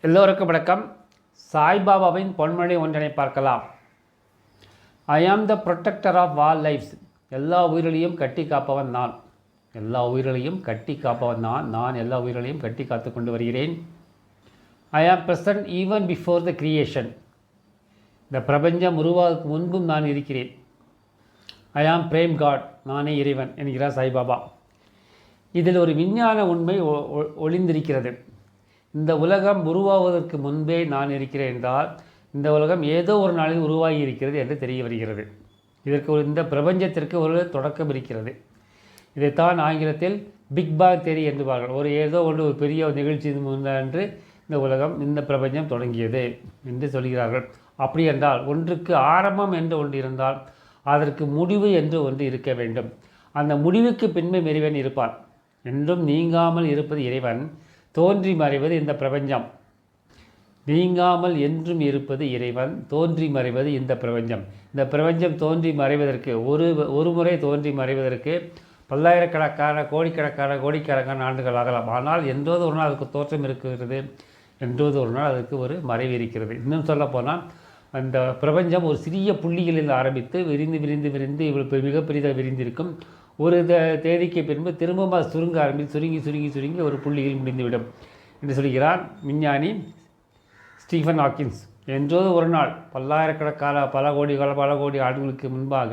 எல்லோருக்கும் வணக்கம். சாய்பாபாவின் பொன்மொழி ஒன்றினை பார்க்கலாம். I am the protector of all lifes எல்லா உயிர்களையும் கட்டி காப்பவன் நான். எல்லா உயிர்களையும் கட்டி காப்பவன் நான். நான் எல்லா உயிர்களையும் கட்டி காத்து கொண்டு வருகிறேன். I am present even before the creation இந்த பிரபஞ்சம் உருவாவதற்கு முன்பும் நான் இருக்கிறேன். ஐ ஆம் பிரேம் காட் நானே இறைவன் என்கிறார் சாய்பாபா. இதில் ஒரு விஞ்ஞான உண்மை ஒ- ஒ- ஒளிந்திருக்கிறது. இந்த உலகம் உருவாவதற்கு முன்பே நான் இருக்கிறேன் என்றால் இந்த உலகம் ஏதோ ஒரு நாளில் உருவாகி இருக்கிறது என்று தெரிய வருகிறது. இதற்கு ஒரு இந்த பிரபஞ்சத்திற்கு ஒரு தொடக்கம் இருக்கிறது. இதைத்தான் ஆங்கிலத்தில் பிக் பாங் தேரி என்பார்கள் ஒரு ஏதோ ஒன்று ஒரு பெரிய நிகழ்ச்சி முன்னன்று இந்த உலகம் இந்த பிரபஞ்சம் தொடங்கியது என்று சொல்கிறார்கள். அப்படி என்றால் ஒன்றுக்கு ஆரம்பம் என்று ஒன்று இருந்தால் அதற்கு முடிவு என்று ஒன்று இருக்க வேண்டும். அந்த முடிவுக்கு பின்பு இறைவன் இருப்பான். என்றும் நீங்காமல் இருப்பது இறைவன். தோன்றி மறைவது இந்த பிரபஞ்சம். நீங்காமல் என்றும் இருப்பது இறைவன் தோன்றி மறைவது இந்த பிரபஞ்சம். இந்த பிரபஞ்சம் தோன்றி மறைவதற்கு ஒரு ஒரு முறை தோன்றி மறைவதற்கு பல்லாயிரக்கணக்கான கோடிக்கணக்கான கோடிக்கணக்கான ஆண்டுகள் ஆகலாம். ஆனால் என்றோது ஒரு நாள் அதுக்கு தோற்றம் இருக்கிறது. என்றோது ஒரு நாள் அதுக்கு ஒரு மறைவு இருக்கிறது. இன்னும் சொல்லப்போனால் அந்த பிரபஞ்சம் ஒரு சிறிய புள்ளிகளில் ஆரம்பித்து விரிந்து விரிந்து விரிந்து இவ்வளவு மிக விரிந்திருக்கும் ஒரு தேதிக்கு பின்பு திரும்பவும் அது சுருங்க ஆரம்பித்து சுருங்கி சுருங்கி சுருங்கி ஒரு புள்ளியில் முடிந்துவிடும் என்று சொல்கிறார் விஞ்ஞானி ஸ்டீஃபன் ஹாக்கின்ஸ். என்றோது ஒரு நாள் பல்லாயிரக்கணக்கான பல கோடி கால பல கோடி ஆண்டுகளுக்கு முன்பாக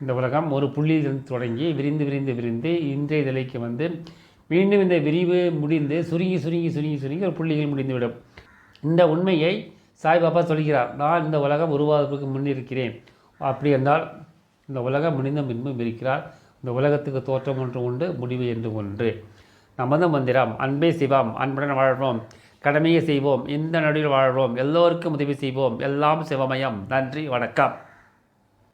இந்த உலகம் ஒரு புள்ளியிலிருந்து தொடங்கி விரிந்து விரிந்து விரிந்து இன்றைய நிலைக்கு வந்து மீண்டும் இந்த விரிவு முடிந்து சுருங்கி சுருங்கி சுருங்கி சுருங்கி ஒரு புள்ளியில் முடிந்துவிடும். இந்த உண்மையை சாய்பாபா சொல்கிறார் நான் இந்த உலகம் உருவாவதற்கு முன்னிருக்கிறேன். அப்படி என்றால் இந்த உலகம் முடிந்த பின்பும் இருக்கிறார். இந்த உலகத்துக்கு தோற்றம் ஒன்று உண்டு முடிவு என்று ஒன்று. நமது மந்திரம் அன்பே சிவம் அன்புடன் வாழ்வோம் கடமையை செய்வோம் இந்த நடுவில் வாழ்வோம் எல்லோருக்கும் உதவி செய்வோம் எல்லாம் சிவமயம். நன்றி வணக்கம்.